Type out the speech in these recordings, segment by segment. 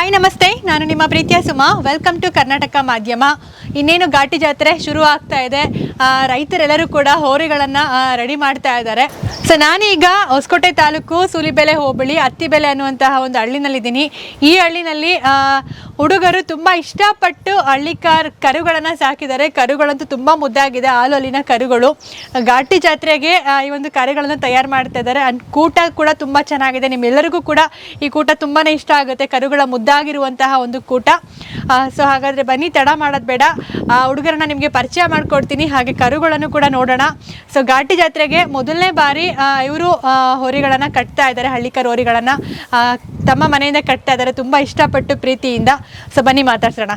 Hi ನಮಸ್ತೆ. ನಾನು ನಿಮ್ಮ ಪ್ರೀತಿಯ ಸುಮಾ. ವೆಲ್ಕಮ್ ಟು ಕರ್ನಾಟಕ ಮಾಧ್ಯಮ ಇನ್ನೇನು ಘಾಟಿ ಜಾತ್ರೆ ಶುರು ಆಗ್ತಾ ಇದೆ. ರೈತರೆಲ್ಲರೂ ಕೂಡ ಹೋರಿಗಳನ್ನು ರೆಡಿ ಮಾಡ್ತಾ ಇದ್ದಾರೆ. ಸೊ ನಾನೀಗ ಹೊಸಕೋಟೆ ತಾಲೂಕು ಸೂಲಿಬೆಲೆ ಹೋಬಳಿ, ಅತ್ತಿಬೆಲೆ ಅನ್ನುವಂತಹ ಒಂದು ಹಳ್ಳಿನಲ್ಲಿದ್ದೀನಿ. ಈ ಹಳ್ಳಿನಲ್ಲಿ ಹುಡುಗರು ತುಂಬ ಇಷ್ಟಪಟ್ಟು ಹಳ್ಳಿ ಕಾರ್ ಕರುಗಳನ್ನು ಸಾಕಿದ್ದಾರೆ. ಕರುಗಳಂತೂ ತುಂಬ ಮುದ್ದಾಗಿದೆ, ಹಾಲು ಅಲ್ಲಿನ ಕರುಗಳು. ಘಾಟಿ ಜಾತ್ರೆಗೆ ಈ ಒಂದು ಕರುಗಳನ್ನು ತಯಾರು ಮಾಡ್ತಾ ಇದ್ದಾರೆ. ಅಂಡ್ ಕೂಟ ಕೂಡ ತುಂಬ ಚೆನ್ನಾಗಿದೆ. ನಿಮ್ಮೆಲ್ಲರಿಗೂ ಕೂಡ ಈ ಕೂಟ ತುಂಬಾ ಇಷ್ಟ ಆಗುತ್ತೆ. ಕರುಗಳ ಮುದ್ದಾಗಿರುವಂತಹ ಒಂದು ಕೂಟ. ಸೊ ಹಾಗಾದರೆ ಬನ್ನಿ ತಡ ಮಾಡೋದು ಬೇಡ. ಆ, ಹುಡುಗರನ್ನ ನಿಮಗೆ ಪರಿಚಯ ಮಾಡಿಕೊಡ್ತೀನಿ. ಹಾಗೆ ಕರುಗಳನ್ನು ಕೂಡ ನೋಡೋಣ. ಸೊ ಘಾಟಿ ಜಾತ್ರೆಗೆ ಮೊದಲನೇ ಬಾರಿ ಇವರು ಹೋರಿಗಳನ್ನು ಕಟ್ತಾ ಇದ್ದಾರೆ ಹಳ್ಳಿಕರ್ ಹೋರಿಗಳನ್ನು. ಆ, ತಮ್ಮ ಮನೆಯಿಂದ ಕಟ್ತಾ ಇದ್ದಾರೆ ತುಂಬ ಇಷ್ಟಪಟ್ಟು ಪ್ರೀತಿಯಿಂದ. ಸೊ ಬನ್ನಿ ಮಾತಾಡ್ಸೋಣ.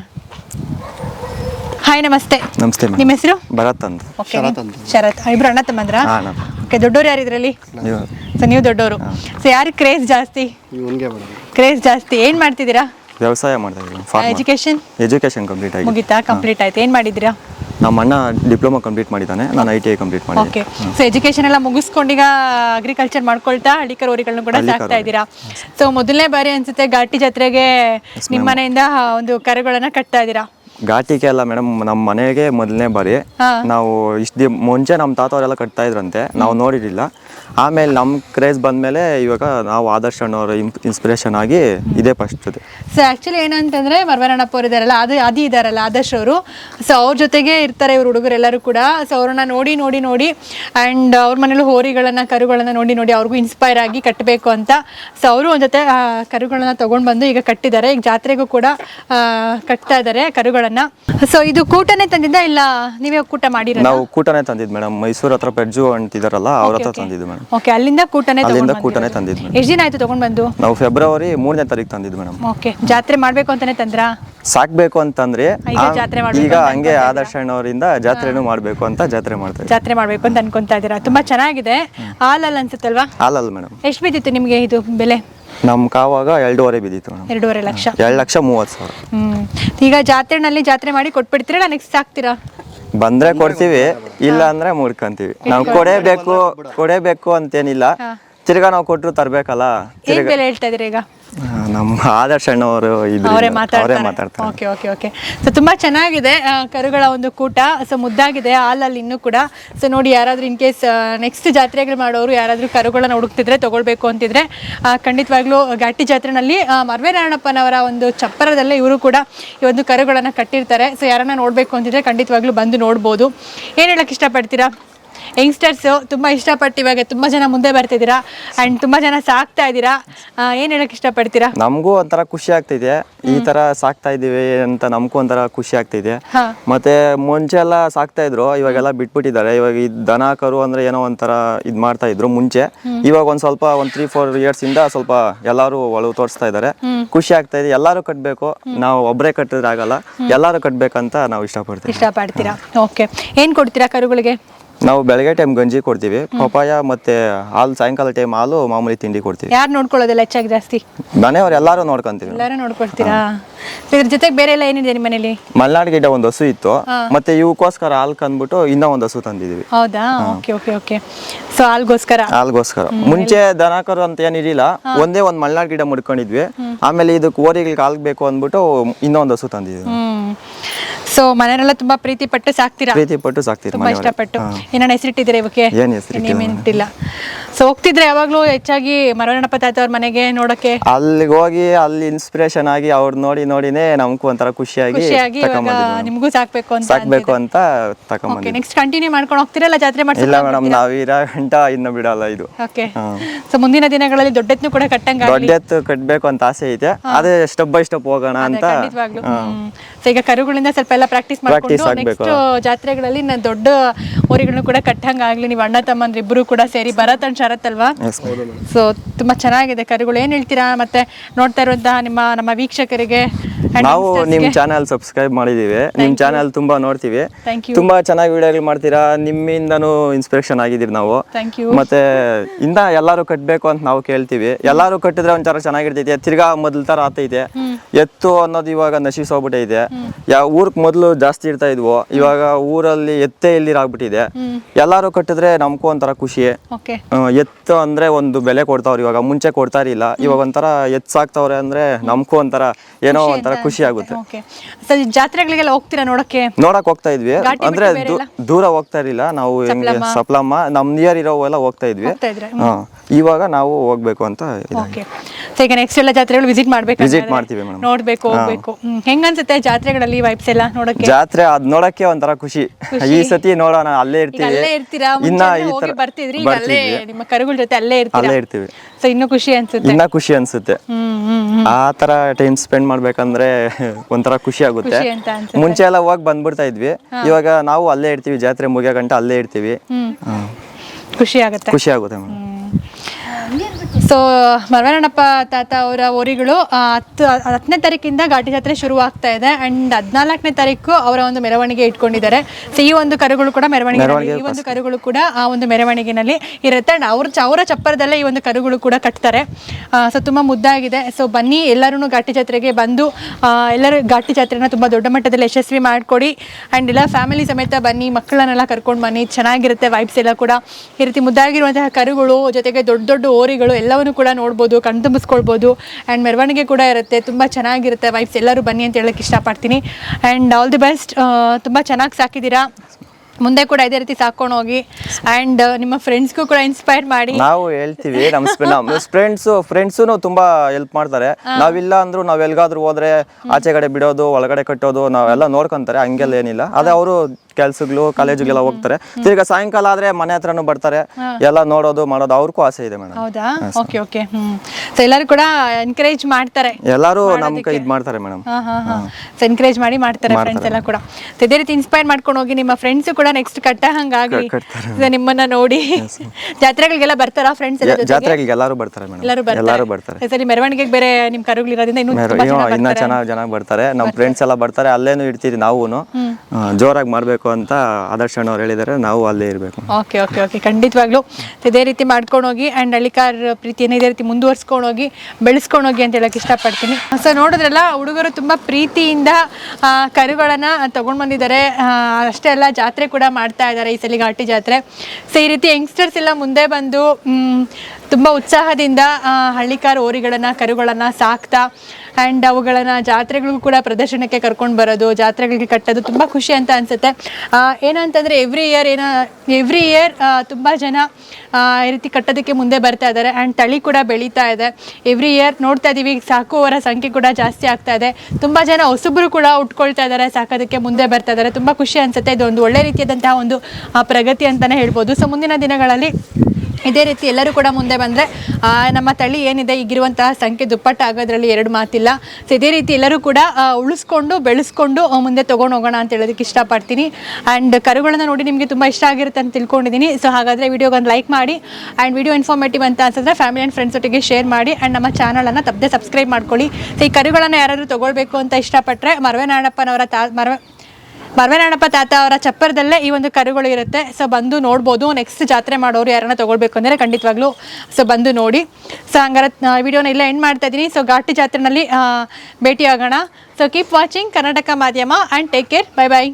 ಹಾಯ್ ನಮಸ್ತೆ. ನಮಸ್ತೆ. ನಿಮ್ಮ ಹೆಸರು? ಭರತ್ ಅಂತ. ಶರತ್ ಇಬ್ರು ಅಣ್ಣ ತಮ್ಮಂದ್ರ. ಓಕೆ ದೊಡ್ಡೋರು ಯಾರು ಇದರಲ್ಲಿ ಸೊ ನೀವು ದೊಡ್ಡವರು ಸೊ ಯಾರು ಕ್ರೇಜ್ ಜಾಸ್ತಿ? ಕ್ರೇಜ್ ಜಾಸ್ತಿ. ಏನ್ ಮಾಡ್ತಿದ್ದೀರಾ? ವ್ಯವಸಾಯ ಮಾಡ್ತಾ ಫಾರ್ಮರ್ ಎಜುಕೇಶನ್ ಎಜುಕೇಶನ್ ಕಂಪ್ಲೀಟ್ ಆಗಿದೆ. ಮುಗಿತಾ? ಕಂಪ್ಲೀಟ್ ಆಯ್ತು. ಏನ್ ಮಾಡಿದ್ದೀರಾ? ನಮ್ಮ ಅಣ್ಣ ಡಿಪ್ಲೊಮಾ ಕಂಪ್ಲೀಟ್ ಮಾಡಿದ್ದಾನೆ. ನಾನು I T I complete okay ಮಾಡಿದ್ದೆ ಸೊ ಎಜುಕೇಶನ್ ಎಲ್ಲ ಮುಗಿಸ್ಕೊಂಡಿಗ ಅಗ್ರಿಕಲ್ಚರ್ ಮಾಡ್ಕೊಳ್ತಾ ಹಳ್ಳಿಕರ್ ಊರುಗಳನ್ನ ಕೂಡ ಸಾಕ್ತಾ ಇದ್ದೀರಾ? ಸೊ ಮೊದಲನೇ ಬಾರಿ ಅನ್ಸುತ್ತೆ ಘಾಟಿ ಜಾತ್ರೆಗೆ ನಿಮ್ಮ ಮನೆಯಿಂದ ಒಂದು ಕರೆಗಳನ್ನ ಕಟ್ತಾ ಇದ್ದೀರಾ? ಘಾಟಿಗೆ ಅಲ್ಲ ಮೇಡಮ್ ನಮ್ಮ ಮನೆಗೆ ಮೊದಲನೇ ಬಾರಿ ನಾವು ಇಷ್ಟು ಮುಂಚೆ ನಮ್ಮ ತಾತವರೆಲ್ಲ ಕಟ್ತಾ ಇದ್ರಂತೆ. ನಾವು ನೋಡಿರಲಿಲ್ಲ. ಆಮೇಲೆ ನಮ್ಮ ಕ್ರೇಜ್ ಬಂದಮೇಲೆ ಇವಾಗ ನಾವು ಆದರ್ಶ್ ಅಣ್ಣವ್ರ ಇನ್ಸ್ಪಿರೇಷನ್ ಆಗಿ ಇದೇ ಫಸ್ಟ್ ಸೊ ಆ್ಯಕ್ಚುಲಿ ಏನಂತಂದ್ರೆ ಮರವರಣಪ್ಪ ಅವರು ಇದಾರಲ್ಲ ಅದು ಅದಿ ಇದಾರಲ್ಲ ಆದರ್ಶ್ ಅವರು. ಸೊ ಅವ್ರ ಜೊತೆಗೆ ಇರ್ತಾರೆ ಇವ್ರು ಹುಡುಗರೆಲ್ಲರೂ ಕೂಡ. ಸೊ ಅವ್ರನ್ನ ನೋಡಿ ನೋಡಿ ನೋಡಿ ಆ್ಯಂಡ್ ಅವ್ರ ಮನೇಲಿ ಹೋರಿಗಳನ್ನ ಕರುಗಳನ್ನ ನೋಡಿ ನೋಡಿ ಅವ್ರಿಗೂ ಇನ್ಸ್ಪೈರ್ ಆಗಿ ಕಟ್ಟಬೇಕು ಅಂತ. ಸೊ ಅವರು ಒಂದು ಜೊತೆ ಕರುಗಳನ್ನ ತೊಗೊಂಡು ಬಂದು ಈಗ ಕಟ್ಟಿದ್ದಾರೆ. ಈಗ ಜಾತ್ರೆಗೂ ಕೂಡ ಕಟ್ತಾ ಇದ್ದಾರೆ ಕರುಗಳನ್ನ. ಸೊ ಇದು ಕೂಟನೇ ತಂದಿದ್ದ ಇಲ್ಲ ನೀವೇ ಕೂಟ ಮಾಡಿರ ನಾವು ಕೂಟನೇ ತಂದಿದ್ದು ಮೇಡಮ್. ಮೈಸೂರು ಹತ್ರ ಪೆಡ್ಜು ಅಂತಿದಾರಲ್ಲ ಅವ್ರ ಹತ್ರ ತಂದಿದ್ದು. ಮೇಡಮ್. ಓಕೆ ಅಲ್ಲಿಂದ ಕೂಟನೇ ಅಲ್ಲಿಂದ ಕೂಟನೇ ತಂದಿದ್ದು ಮೇಡಮ್. ಎಷ್ಟು ದಿನ ಆಯ್ತು ತಗೊಂಡ್ ಬಂದು? ನಾವು ಫೆಬ್ರವರಿ ಮೂರನೇ ತಾರೀಕು ತಂದಿದ್ದು ಮೇಡಮ್. ಓಕೆ ಜಾತ್ರೆ ಮಾಡ್ಬೇಕು ಅಂತಾನೆ ತಂದ್ರಾ? ಸಾಕ್ಬೇಕು ಅಂತಂದ್ರೆ ಈಗ ಜಾತ್ರೆ ಮಾಡ್ಬೇಕು ಈಗ ಹಂಗೆ ಆದರ್ಶ ಅಣ್ಣವರಿಂದ ಜಾತ್ರೆನೂ ಮಾಡ್ಬೇಕು ಅಂತ ಜಾತ್ರೆ ಮಾಡ್ತಾರೆ ಜಾತ್ರೆ ಮಾಡ್ಬೇಕು ಅಂತ ಅನ್ಕೊಂತಾ ಇದ್ದೀರಾ? ತುಂಬಾ ಚೆನ್ನಾಗಿದೆ. ಹಾಲಲ್ಲಿ ಅನ್ಸುತ್ತಲ್ವಾ? ಹಾಲಲ್ಲ ಮೇಡಮ್. ಎಷ್ಟು ಬಿದ್ದಿತ್ತು ನಿಮಗೆ ಇದು ಬೆಲೆ? ನಮ್ ಕಾವಾಗ ಎರಡೂವರೆ ಬಿದ್ದಿತ್ತು ಮೇಡಮ್. ಎರಡೂವರೆ ಲಕ್ಷ. ಎರಡು ಲಕ್ಷ ಮೂವತ್ತು ಸಾವಿರ. ಹ್ಮ್. ಈಗ ಜಾತ್ರೆನಲ್ಲಿ ಜಾತ್ರೆ ಮಾಡಿ ಕೊಟ್ಬಿಡ್ತೀರಾ? ನೆಕ್ಸ್ಟ್ ಸಾಕ್ತೀರಾ ಬಂದ್ರೆ ಕೊಡ್ತೀವಿ ಇಲ್ಲ ಅಂದ್ರೆ ಮುಡ್ಕೊಂತೀವಿ ನಾವು ಕೊಡೇಬೇಕು ಕೊಡೇಬೇಕು ಅಂತೇನಿಲ್ಲ. ತಿರ್ಗಾ ನಾವು ಕೊಟ್ಟರು ತರಬೇಕಲ್ಲ? ಏನ್ ಬೆಲೆ ಹೇಳ್ತಾ ಇದ್ದೀರಿ ಈಗ? ನಮ್ಮ ಆದರ್ಶ ಅಣ್ಣವರು ಅವರೇ ಅವರೇ ಮಾತಾಡ್ತಾರೆ. ಮಾತಾಡ್ತಾರೆ. ಓಕೆ ಓಕೆ ಓಕೆ ಸೊ ತುಂಬಾ ಚೆನ್ನಾಗಿದೆ ಆ, ಕರುಗಳ ಒಂದು ಕೂಟ. ಸೊ ಮುದ್ದಾಗಿದೆ ಹಾಲಲ್ಲಿ ಇನ್ನೂ ಕೂಡ. ಸೊ ನೋಡಿ ಯಾರಾದರೂ ಇನ್ ಕೇಸ್ ನೆಕ್ಸ್ಟ್ ಜಾತ್ರೆಗಳು ಮಾಡೋರು ಯಾರಾದರೂ ಕರುಗಳನ್ನ ಹುಡುಕ್ತಿದ್ರೆ ತಗೊಳ್ಬೇಕು ಅಂತಿದ್ರೆ ಆ, ಖಂಡಿತವಾಗ್ಲೂ ಘಾಟಿ ಜಾತ್ರೆನಲ್ಲಿ ಆ, ಮರ್ವೆ ನಾರಾಯಣಪ್ಪನವರ ಒಂದು ಚಪ್ಪರದಲ್ಲೇ ಇವರು ಕೂಡ ಈ ಒಂದು ಕರುಗಳನ್ನ ಕಟ್ಟಿರ್ತಾರೆ. ಸೊ ಯಾರನ್ನ ನೋಡಬೇಕು ಅಂತಿದ್ರೆ ಖಂಡಿತವಾಗ್ಲೂ ಬಂದು ನೋಡ್ಬೋದು. ಏನು ಹೇಳಕ್ಕೆ ಇಷ್ಟಪಡ್ತೀರಾ? ಯಂಗ್ಸ್ಟರ್ಸು ತುಂಬ ಇಷ್ಟಪಟ್ಟು ಇವಾಗ ತುಂಬ ಜನ ಮುಂದೆ ಬರ್ತಿದ್ದೀರಾ. ಆ್ಯಂಡ್ ತುಂಬ ಜನ ಸಾಕ್ತಾ ಇದ್ದೀರಾ. ಏನು ಹೇಳಕ್ ಇಷ್ಟಪಡ್ತೀರಾ? ನಮಗೂ ಒಂಥರ ಖುಷಿ ಆಗ್ತಿದೆ. ಈ ತರ ಸಾಕ್ತಾ ಇದೀವಿ ಅಂತ ನಮಗೂ ಒಂಥರ ಖುಷಿ ಆಗ್ತಿದೆ. ಮತ್ತು ಮತ್ತೆ ಮುಂಚೆ ಎಲ್ಲ ಸಾಕ್ತಾ ಇದ್ರು ಇವಾಗೆಲ್ಲ ಬಿಟ್ಬಿಟ್ಟಿದ್ದಾರೆ. ಇವಾಗ ಈ ದನ ಕರು ಅಂದ್ರೆ ಏನೋ ಒಂಥರ ಇದ್ ಮಾಡ್ತಾ ಇದ್ರು ಮುಂಚೆ. ಇವಾಗ ಒಂದ್ ಸ್ವಲ್ಪ ಒಂದ್ ತ್ರೀ ಫೋರ್ ಇಯರ್ಸ್ ಇಂದ ಸ್ವಲ್ಪ ಎಲ್ಲಾರು ಒಳವು ತೋರಿಸ್ತಾ ಇದ್ದಾರೆ ಖುಷಿ ಆಗ್ತಾ ಇದೆ. ಎಲ್ಲಾರು ಕಟ್ಬೇಕು. ನಾವು ಒಬ್ಬರೇ ಕಟ್ಟಿದ್ರೆ ಆಗಲ್ಲ. ಎಲ್ಲಾರು ಕಟ್ಬೇಕಂತ ನಾವು ಇಷ್ಟಪಡ್ತೀವಿ. ಇಷ್ಟಪಡ್ತೀರಾ? ಓಕೆ. ಏನು ಕೊಡ್ತೀರಾ ಕರುಗಳಿಗೆ? ನಾವು ಬೆಳಗ್ಗೆ ಟೈಮ್ ಗಂಜಿ ಕೊಡ್ತೀವಿ ಪಪಾಯ ಮತ್ತೆ ಹಾಲು ಸಾಯಂಕಾಲ ಟೈಮ್ ಹಾಲು ಮಾಮೂಲಿ ತಿಂಡಿ ಕೊಡ್ತೀವಿ. ಯಾರು ನೋಡ್ಕೊಳ್ಳೋದಿಲ್ಲ ಹೆಚ್ಚಾಗಿ ಜಾಸ್ತಿ? ಮನೆಯವ್ರು ಎಲ್ಲಾರು ನೋಡ್ಕೊಂತೀವಿ ಎಲ್ಲರೂ ನೋಡ್ಕೊಳ್ತೀರಾ? ಇದ್ರ ಜೊತೆಗೆ ಬೇರೆ ಎಲ್ಲ ಏನಿದೆ ನಿಮ್ಮ ಮನೇಲಿ? ಮಲ್ನಾಡ್ ಗಿಡ ಒಂದು ಹಸು ಇತ್ತು. ಮತ್ತೆ ಇವಕ್ಕೋಸ್ಕರ ಹಾಲು ಕಂದ್ಬಿಟ್ಟು ಇನ್ನೂ ಒಂದು ಹಸು ತಂದಿದೀವಿ. ಹೌದಾ? Okay okay okay. ಸೊ ಹಾಲ್ಗೋಸ್ಕರ? ಹಾಲ್ಗೋಸ್ಕರ. ಮುಂಚೆ ದನಕರು ಅಂತ ಏನಿರಲಿಲ್ಲ ಒಂದೇ ಒಂದು ಮಲ್ನಾಡ್ ಗಿಡ ಮುಡ್ಕೊಂಡಿದ್ವಿ. ಆಮೇಲೆ ಇದಕ್ಕೆ ಓರಿಗಳಿಗೆ ಹಾಲ್ ಬೇಕು ಅಂದ್ಬಿಟ್ಟು ಇನ್ನೊಂದು ಹಸು ತಂದಿದ್ವಿ ಸೊ ಮನೆಯಲ್ಲ ತುಂಬಾ ಪ್ರೀತಿ ಪಟ್ಟು ಸಾಕ್ತೀರಾ? ಪ್ರೀತಿ ಪಟ್ಟು ಸಾಕ್ತಿರಿ ತುಂಬಾ ಇಷ್ಟಪಟ್ಟು. ಏನಾನ ಹೆಸರಿಟ್ಟಿದ್ದೀರಾ ಇವಕ್ಕೆ? ಏನ್ ಹೆಸ್ರಿಟ್ಟಿಲ್ಲ ಸೊ ಹೋಗ್ತಿದ್ರೆ ಯಾವಾಗ್ಲೂ ಹೆಚ್ಚಾಗಿ ಮರವಣ್ಣಪ್ಪ ತಾತ ಅವ್ರ ಮನೆಗೆ ನೋಡಕ್ಕೆ ಅಲ್ಲಿಗೆ ಹೋಗಿ ಅಲ್ಲಿ ಇನ್ಸ್ಪಿರೇಷನ್ ಆಗಿ ಅವ್ರು ನೋಡಿ ನೋಡಿನೇ ನಮ್ಗೂ ಒಂಥರ ಖುಷಿಯಾಗಿ ಖುಷಿಯಾಗಿ ಇವಾಗ ತಕೊಂಬಂದಿದ್ವಿ ನಿಮಗೂ ಸಾಕ್ಬೇಕು ಅಂತ ಸಾಕ್ಬೇಕು ಅಂತ ಓಕೆ ನೆಕ್ಸ್ಟ್ ಕಂಟಿನ್ಯೂ ಮಾಡ್ಕೊಂಡು ಹೋಗ್ತಿರಲ್ಲ ಜಾತ್ರೆ ಮಾಡ್ಸಿ ಇಲ್ಲ ಮೇಡಮ್ ನಾವ್ ಇರೋ ಗಂಟ ಇನ್ನು ಬಿಡಲ್ಲ ಇದು. ಓಕೆ ಸೊ ಮುಂದಿನ ದಿನಗಳಲ್ಲಿ ದೊಡ್ಡತ್ನು ಕೂಡ ಕಟ್ಟಂಗ ದೊಡ್ಡ ಎತ್ತು ಕಟ್ಬೇಕು ಅಂತ ಆಸೆ ಐತೆ ಅದೇ ಸ್ಟೆಪ್ ಬೈ ಸ್ಟೆಪ್ ಹೋಗೋಣ ಅಂತ. ಖಂಡಿತವಾಗ್ಲು. ಸೊ ಈಗ ಕರುಗಳಿಂದ ಸ್ವಲ್ಪ ಎಲ್ಲ ಪ್ರಾಕ್ಟೀಸ್ ಮಾಡ್ಕೊಂಡು ಆಗ್ಬೇಕು. ನೆಕ್ಸ್ಟ್ ಜಾತ್ರೆಗಳಲ್ಲಿ ದೊಡ್ಡ ಹೋರಿಗಳನ್ನು ಕೂಡ ಕಟ್ಟಂಗಾಗ್ಲಿ. ನೀವು ಅಣ್ಣ ತಮ್ಮಂದ್ರೆ ಇಬ್ರು ಕೂಡ ಸೇರಿ ಭರತ್ ಅಂಡ್ ಶರತ್ ಅಲ್ವಾ ಸೊ ತುಂಬಾ ಚೆನ್ನಾಗಿದೆ. ಕರಿಗಳು ಏನ್ ಹೇಳ್ತೀರಾ? ಮತ್ತೆ ನೋಡ್ತಾ ಇರುವಂತಹ ನಿಮ್ಮ ನಮ್ಮ ವೀಕ್ಷಕರಿಗೆ ನಾವು ನಿಮ್ ಚಾನೆಲ್ ಸಬ್ಸ್ಕ್ರೈಬ್ ಮಾಡಿದೀವಿ. ನಿಮ್ ಚಾನೆಲ್ ತುಂಬಾ ನೋಡ್ತೀವಿ. ತುಂಬಾ ಚೆನ್ನಾಗಿ ವಿಡಿಯೋಗಳು ಮಾಡ್ತೀರಾ? ನಿಮ್ಮಿಂದನೂ ಇನ್ಸ್ಪಿರೇಷನ್ ಆಗಿದ್ದೀರಿ ನಾವು. ಮತ್ತೆ ಇಂದ ಎಲ್ಲಾರು ಕಟ್ಬೇಕು ಅಂತ ನಾವು ಕೇಳ್ತೀವಿ. ಎಲ್ಲಾರು ಕಟ್ಟಿದ್ರೆ ಒಂಥರ ಚೆನ್ನಾಗಿರ್ತೈತೆ. ತಿರ್ಗಾ ಮೊದಲ ತರ ಆತೈತೆ ಎತ್ತು ಅನ್ನೋದು ಇವಾಗ ನಶಿಸೋಗ್ಬಿಟ್ಟೈತೆ ಯಾವ ಊರ್ಕ್ ಮೊದಲು ಜಾಸ್ತಿ ಇರ್ತಾ ಇದ್ವು. ಇವಾಗ ಊರಲ್ಲಿ ಎತ್ತೇ ಇಲ್ಲಿ ಆಗ್ಬಿಟ್ಟಿದೆ. ಎಲ್ಲಾರು ಕಟ್ಟಿದ್ರೆ ನಮ್ಗೂ ಒಂಥರ ಖುಷಿ. ಎತ್ತು ಅಂದ್ರೆ ಒಂದು ಬೆಲೆ ಕೊಡ್ತಾವ್ರೆ ಇವಾಗ. ಮುಂಚೆ ಕೊಡ್ತಾ ಇರಲಿಲ್ಲ. ಇವಾಗ ಒಂಥರ ಎತ್ ಸಾಕ್ತಾವ್ರೆ ಅಂದ್ರೆ ನಮ್ಗೂ ಒಂಥರ ಏನೋ ಒಂಥರ ಖುಷಿ ಆಗುತ್ತೆ. ಓಕೆ ಸರ್ ಜಾತ್ರೆಗಳಿಗೆಲ್ಲ ಹೋಗ್ತೀರಾ ನೋಡಕ್ಕೆ? ನೋಡಕ್ ಹೋಗ್ತಾ ಇದ್ವಿ. ಘಾಟಿ ಅಂದ್ರೆ ಬಿಟ್ಟು ಬೇರೆ ದೂ- ದೂರ ಹೋಗ್ತಾ ಇರಲಿಲ್ಲ. ನಾವು ಹಿಂಗೆ ಸಪ್ಲಮ್ಮ? ನಮ್ ನಿಯರ್ ಇರೋವೆಲ್ಲ ಹೋಗ್ತಾ ಇದ್ವಿ. ಹೋಗ್ತಾ ಇದ್ರೆ. ಹಾ ಇವಾಗ ನಾವು ಹೋಗ್ಬೇಕು ಅಂತ ಇದೆ. ಓಕೆ ಸೊ ಈಗ ನೆಕ್ಸ್ಟ್ ಎಲ್ಲ ಜಾತ್ರೆಗಳು ವಿಸಿಟ್ ಮಾಡ್ಬೇಕು ವಿಸಿಟ್ ಮಾಡ್ತೀವಿ ಮೇಡಮ್. ನೋಡ್ಬೇಕು ಹೋಗ್ಬೇಕು. ಹ್ಮ್. ಹೆಂಗ್ ಅನ್ಸುತ್ತೆ ಜಾತ್ರೆಗಳಲ್ಲಿ ವೈಬ್ಸ್ ಎಲ್ಲ ನೋಡಕ್ಕೆ? ಜಾತ್ರೆ ಅದ್ ನೋಡಕ್ಕೆ ಒಂಥರ ಖುಷಿ. ಈ ಸತಿ ನೋಡೋಣ ಅಲ್ಲೇ ಈಗ ಇರ್ತೀವಿ. ಅಲ್ಲೇ ಇರ್ತೀರಾ? ಇನ್ನ ಈ ಹೋಗಿ ತರ ಬರ್ತಿದ್ರಿ ಈಗ ಅಲ್ಲೇ ಬರ್ತಿದ್ವಿ. ನಿಮ್ಮ ಕರುಗಳ ಜೊತೆ ಅಲ್ಲೇ ಇರ್ತೀರಾ? ಅಲ್ಲೇ ಇರ್ತೀವಿ. ಸೊ ಇನ್ನೂ ಖುಷಿ ಅನ್ಸುತ್ತೆ. ಇನ್ನ ಖುಷಿ ಅನ್ಸುತ್ತೆ. ಹ್ಮ್ ಹ್ಮ್ ಹ್ಮ್. ಆ ತರ ಟೈಮ್ ಸ್ಪೆಂಡ್ ಮಾಡ್ಬೇಕಂದ್ರೆ ಒಂಥರ ಖುಷಿ ಆಗುತ್ತೆ. ಖುಷಿ ಅಂತ ಅನ್ಸುತ್ತೆ. ಮುಂಚೆ ಎಲ್ಲ ಹೋಗಿ ಬಂದ್ಬಿಡ್ತಾ ಇದ್ವಿ. ಇವಾಗ ನಾವು ಅಲ್ಲೇ ಇರ್ತೀವಿ ಜಾತ್ರೆ ಮುಗಿಯೋ ಗಂಟ ಅಲ್ಲೇ ಇರ್ತೀವಿ. ಖುಷಿ ಆಗುತ್ತೆ. ಖುಷಿ ಆಗುತ್ತೆ ಮೇಡಮ್. ಸೊ ಮರವಣ್ಣಪ್ಪ ತಾತ ಅವರ ಓರಿಗಳು ಹತ್ತು ಹತ್ತನೇ ತಾರೀಕಿಂದ ಘಾಟಿ ಜಾತ್ರೆ ಶುರು ಆಗ್ತಾ ಇದೆ. ಅಂಡ್ ಹದಿನಾಲ್ಕನೇ ತಾರೀಕು ಅವರ ಒಂದು ಮೆರವಣಿಗೆ ಇಟ್ಕೊಂಡಿದ್ದಾರೆ. ಸೊ ಈ ಒಂದು ಕರುಗಳು ಕೂಡ ಮೆರವಣಿಗೆ ಈ ಒಂದು ಕರುಗಳು ಕೂಡ ಆ ಒಂದು ಮೆರವಣಿಗೆನಲ್ಲಿ ಇರುತ್ತೆ. ಅಂಡ್ ಅವ್ರ ಅವರ ಚಪ್ಪರದಲ್ಲೇ ಈ ಒಂದು ಕರುಗಳು ಕೂಡ ಕಟ್ತಾರೆ. ಸೊ ತುಂಬ ಮುದ್ದಾಗಿದೆ. ಸೊ ಬನ್ನಿ ಎಲ್ಲರೂ ಘಾಟಿ ಜಾತ್ರೆಗೆ ಬಂದು ಎಲ್ಲರೂ ಘಾಟಿ ಜಾತ್ರೆನ ತುಂಬ ದೊಡ್ಡ ಮಟ್ಟದಲ್ಲಿ ಯಶಸ್ವಿ ಮಾಡಿಕೊಡಿ. ಆ್ಯಂಡ್ ಎಲ್ಲ ಫ್ಯಾಮಿಲಿ ಸಮೇತ ಬನ್ನಿ ಮಕ್ಕಳನ್ನೆಲ್ಲ ಕರ್ಕೊಂಡು ಬನ್ನಿ. ಚೆನ್ನಾಗಿರುತ್ತೆ ವೈಬ್ಸ್ ಎಲ್ಲ ಕೂಡ. ಈ ರೀತಿ ಮುದ್ದಾಗಿರುವಂತಹ ಕರುಗಳು ಜೊತೆಗೆ ದೊಡ್ಡ ದೊಡ್ಡ ಓರಿಗಳು ಎಲ್ಲವನ್ನು ಕೂಡ ನೋಡ್ಬೋದು ಕಣ್ತುಂಬಿಸ್ಕೊಳ್ಬೋದು ಆ್ಯಂಡ್ ಮೆರವಣಿಗೆ ಕೂಡ ಇರುತ್ತೆ, ತುಂಬ ಚೆನ್ನಾಗಿರುತ್ತೆ. ವೈಫ್ಸ್ ಎಲ್ಲರೂ ಬನ್ನಿ ಅಂತ ಹೇಳೋಕ್ಕೆ ಇಷ್ಟಪಡ್ತೀನಿ. ಆ್ಯಂಡ್ ಆಲ್ ದಿ ಬೆಸ್ಟ್ ತುಂಬ ಚೆನ್ನಾಗಿ ಸಾಕಿದ್ದೀರಾ? ಮುಂದೆ ಕೂಡ ಇದೇ ರೀತಿ ಸಾಕೊಂಡು ಹೋಗಿ. ಅಂಡ್ ನಿಮ್ಮ ಫ್ರೆಂಡ್ಸ್ಗೂ ಕೂಡ ಇನ್ಸ್ಪೈರ್ ಮಾಡಿ. ನಾವು ಹೇಳ್ತೀವಿ ನಮ್ಮ ಫ್ರೆಂಡ್ಸ್ ಫ್ರೆಂಡ್ಸು ತುಂಬಾ ಹೆಲ್ಪ್ ಮಾಡ್ತಾರೆ. ನಾವಿಲ್ಲ ಅಂದ್ರು ನಾವ್ ಎಲ್ಗಾದ್ರೂ ಹೋದ್ರೆ ಆಚೆ ಕಡೆ ಬಿಡೋದು ಒಳಗಡೆ ಕಟ್ಟೋದು ನಾವೆಲ್ಲ ನೋಡ್ಕೊಂತಾರೆ ಹಂಗೆಲ್ಲ ಏನಿಲ್ಲ. ಅದೇ ಅವರು ಕೆಲ್ಸಗಳು ಕಾಲೇಜ್ಗೆಲ್ಲ ಹೋಗ್ತಾರೆ. ತಿರ್ಗಾ ಸಾಯಂಕಾಲ ಆದ್ರೆ ಮನೆ ಹತ್ರನೂ ಬರ್ತಾರೆ. ಎಲ್ಲ ನೋಡೋದು ಮಾಡೋದು ಅವ್ರಿಗೂ ಆಸೆ ಇದೆ ಮೇಡಮ್. ಹೌದಾ? ಓಕೆ ಓಕೆ ಸೊ ಎಲ್ಲರೂ ಕೂಡ ಎನ್ಕರೇಜ್ ಮಾಡ್ತಾರೆ. ಎಲ್ಲರೂ ನಮ್ ಕೈ ಇದ್ ಮಾಡ್ತಾರೆ ಮೇಡಮ್. ಎನ್ಕರೇಜ್ ಮಾಡಿ ಮಾಡ್ತಾರೆ ಫ್ರೆಂಡ್ಸ್ ಎಲ್ಲ ಕೂಡ. ಇದೇ ರೀತಿ ಇನ್ಸ್ಪೈರ್ ಮಾಡ್ಕೊಂಡು ಹೋಗಿ ನಿಮ್ಮ ಫ್ರೆಂಡ್ಸ್ ಕೂಡ ನೆಕ್ಸ್ಟ್ ಕಟ್ಟ ಹಂಗಾಗಿ So ನಿಮ್ಮನ್ನ ನೋಡಿ ಜಾತ್ರೆಗಳಿಗೆಲ್ಲ ಬರ್ತಾರಾ ಫ್ರೆಂಡ್ಸ್ ಎಲ್ಲ ಜೊತೆಗೆ? ಜಾತ್ರೆಗೆ ಎಲ್ಲಾರು ಬರ್ತಾರೆ ಮೇಡಮ್ ಎಲ್ಲರೂ ಬರ್ತಾರೆ. ಎಲ್ಲಾರು ಬರ್ತಾರೆ. ಈ ಸರಿ ಮೆರವಣಿಗೆಗೆ ಬೇರೆ ನಿಮ್ ಕರುಗಳು ಇರೋದ್ರಿಂದ ಇನ್ನೂ ಮೇರು- ತುಂಬಾ ಇನ್ನು ಜನ ಇನ್ನ ಬರ್ತಾರೆ. ಚೆನ್ನಾಗಿ ಜನ ಬರ್ತಾರೆ. ನಮ್ಮ ಫ್ರೆಂಡ್ಸ್ ಎಲ್ಲ ಬರ್ತಾರೆ. ಅಲ್ಲೇನು ಇಡ್ತೀವಿ ನಾವು ಜೋರಾಗಿ ಮಾಡ್ಬೇಕು ಅಂತ ಆದರ್ಶ್ ಅಣ್ಣ ಅವ್ರು ಹೇಳಿದಾರೆ. ನಾವು ಅಲ್ಲೇ ಇರ್ಬೇಕು. ಓಕೆ ಓಕೆ ಓಕೆ ಖಂಡಿತವಾಗ್ಲೂ ಇದೇ ರೀತಿ ಮಾಡ್ಕೊಂಡು ಹೋಗಿ ಆ್ಯಂಡ್ ಹಳ್ಳಿಕಾರ್ ಪ್ರೀತಿಯನ್ನು ಇದೇ ರೀತಿ ಮುಂದುವರ್ಸ್ಕೊಂಡು ಹೋಗಿ ಬೆಳೆಸ್ಕೊಂಡು ಹೋಗಿ ಅಂತ ಹೇಳಕ್ಕೆ ಇಷ್ಟಪಡ್ತೀನಿ. ಸೊ ನೋಡಿದ್ರಲ್ಲ ಹುಡುಗರು ತುಂಬ ಪ್ರೀತಿಯಿಂದ ಕರುಗಳನ್ನ ತಗೊಂಡ್ ಬಂದಿದ್ದಾರೆ. ಆ, ಅಷ್ಟೇ ಅಲ್ಲ ಜಾತ್ರೆ ಕೂಡ ಮಾಡ್ತಾ ಇದ್ದಾರೆ ಈ ಸಲ ಘಾಟಿ ಜಾತ್ರೆ. ಸೊ ಈ ರೀತಿ ಯಂಗ್ಸ್ಟರ್ಸ್ ಎಲ್ಲ ಮುಂದೆ ಬಂದು ತುಂಬ ಉತ್ಸಾಹದಿಂದ ಹಳ್ಳಿಕಾರ ಓರಿಗಳನ್ನು, ಕರುಗಳನ್ನು ಸಾಕ್ತಾ ಆ್ಯಂಡ್ ಅವುಗಳನ್ನು ಜಾತ್ರೆಗಳಿಗೂ ಕೂಡ ಪ್ರದರ್ಶನಕ್ಕೆ ಕರ್ಕೊಂಡು ಬರೋದು, ಜಾತ್ರೆಗಳಿಗೆ ಕಟ್ಟೋದು ತುಂಬ ಖುಷಿ ಅಂತ ಅನಿಸುತ್ತೆ. ಏನಂತಂದರೆ ಎವ್ರಿ ಇಯರ್ ಏನೋ ಎವ್ರಿ ಇಯರ್ ತುಂಬ ಜನ ಈ ರೀತಿ ಕಟ್ಟೋದಕ್ಕೆ ಮುಂದೆ ಬರ್ತಾ ಇದ್ದಾರೆ ಆ್ಯಂಡ್ ತಳಿ ಕೂಡ ಬೆಳೀತಾ ಇದೆ. ಎವ್ರಿ ಇಯರ್ ನೋಡ್ತಾ ಇದ್ದೀವಿ ಸಾಕುವವರ ಸಂಖ್ಯೆ ಕೂಡ ಜಾಸ್ತಿ ಆಗ್ತಾ ಇದೆ. ತುಂಬ ಜನ ಹೊಸಬ್ರು ಕೂಡ ಉಟ್ಕೊಳ್ತಾ ಇದ್ದಾರೆ ಸಾಕೋದಕ್ಕೆ ಮುಂದೆ ಬರ್ತಾ ಇದ್ದಾರೆ ತುಂಬ ಖುಷಿ ಅನಿಸುತ್ತೆ ಇದು ಒಂದು ಒಳ್ಳೆ ರೀತಿಯಾದಂತಹ ಒಂದು ಪ್ರಗತಿ ಅಂತಲೇ ಹೇಳ್ಬೋದು. ಸೊ ಮುಂದಿನ ದಿನಗಳಲ್ಲಿ ಇದೇ ರೀತಿ ಎಲ್ಲರೂ ಕೂಡ ಮುಂದೆ ಬಂದರೆ ನಮ್ಮ ತಳಿ ಏನಿದೆ, ಈಗಿರುವಂತಹ ಸಂಖ್ಯೆ ದುಪ್ಪಟ್ಟ ಆಗೋದ್ರಲ್ಲಿ ಎರಡು ಮಾತಿಲ್ಲ. ಸೊ ಇದೇ ರೀತಿ ಎಲ್ಲರೂ ಕೂಡ ಉಳಿಸ್ಕೊಂಡು, ಬೆಳೆಸ್ಕೊಂಡು ಮುಂದೆ ತೊಗೊಂಡು ಹೋಗೋಣ ಅಂತ ಹೇಳೋದಕ್ಕೆ ಇಷ್ಟಪಡ್ತೀನಿ. ಆ್ಯಂಡ್ ಕರುಗಳನ್ನು ನೋಡಿ ನಿಮಗೆ ತುಂಬ ಇಷ್ಟ ಆಗಿರುತ್ತೆ ಅಂತ ತಿಳ್ಕೊಂಡಿದ್ದೀನಿ. ಸೊ ಹಾಗಾದರೆ ವಿಡಿಯೋಗೆ ಒಂದು ಲೈಕ್ ಮಾಡಿ ಆ್ಯಂಡ್ ವಿಡಿಯೋ ಇನ್ಫಾರ್ಮೇಟಿವ್ ಅಂತ ಅನ್ಸಿದ್ರೆ ಫ್ಯಾಮಿಲಿ ಆ್ಯಂಡ್ ಫ್ರೆಂಡ್ಸ್ ಒಟ್ಟಿಗೆ ಶೇರ್ ಮಾಡಿ ಆ್ಯಂಡ್ ನಮ್ಮ ಚಾನಲನ್ನು ತಪ್ಪದೆ ಸಬ್ಸ್ಕ್ರೈಬ್ ಮಾಡ್ಕೊಳ್ಳಿ. ಸೊ ಈ ಕರುಗಳನ್ನು ಯಾರಾದರೂ ತೊಗೊಳ್ಬೇಕು ಅಂತ ಇಷ್ಟಪಟ್ಟರೆ ಮರವೆ ನಾಡಪ್ಪನವರ ತಾ ಮರವೆ ಮರವೇನಾಣಪ್ಪ ತಾತ ಅವರ ಚಪ್ಪರದಲ್ಲೇ ಈ ಒಂದು ಕರುಗಳು ಇರುತ್ತೆ. ಸೊ ಬಂದು ನೋಡ್ಬೋದು. ನೆಕ್ಸ್ಟ್ ಜಾತ್ರೆ ಮಾಡೋರು ಯಾರನ್ನ ತೊಗೊಳ್ಬೇಕು ಅಂದರೆ ಖಂಡಿತವಾಗ್ಲೂ ಸೊ ಬಂದು ನೋಡಿ. ಸೊ ಹಂಗಾರೆ ವಿಡಿಯೋನ ಇಲ್ಲ ಎಂಡ್ ಮಾಡ್ತಾ ಇದ್ದೀನಿ. ಸೊ ಘಾಟಿ ಜಾತ್ರೆನಲ್ಲಿ ಆಗೋಣ so keep watching Karnataka Madhyama and take care bye bye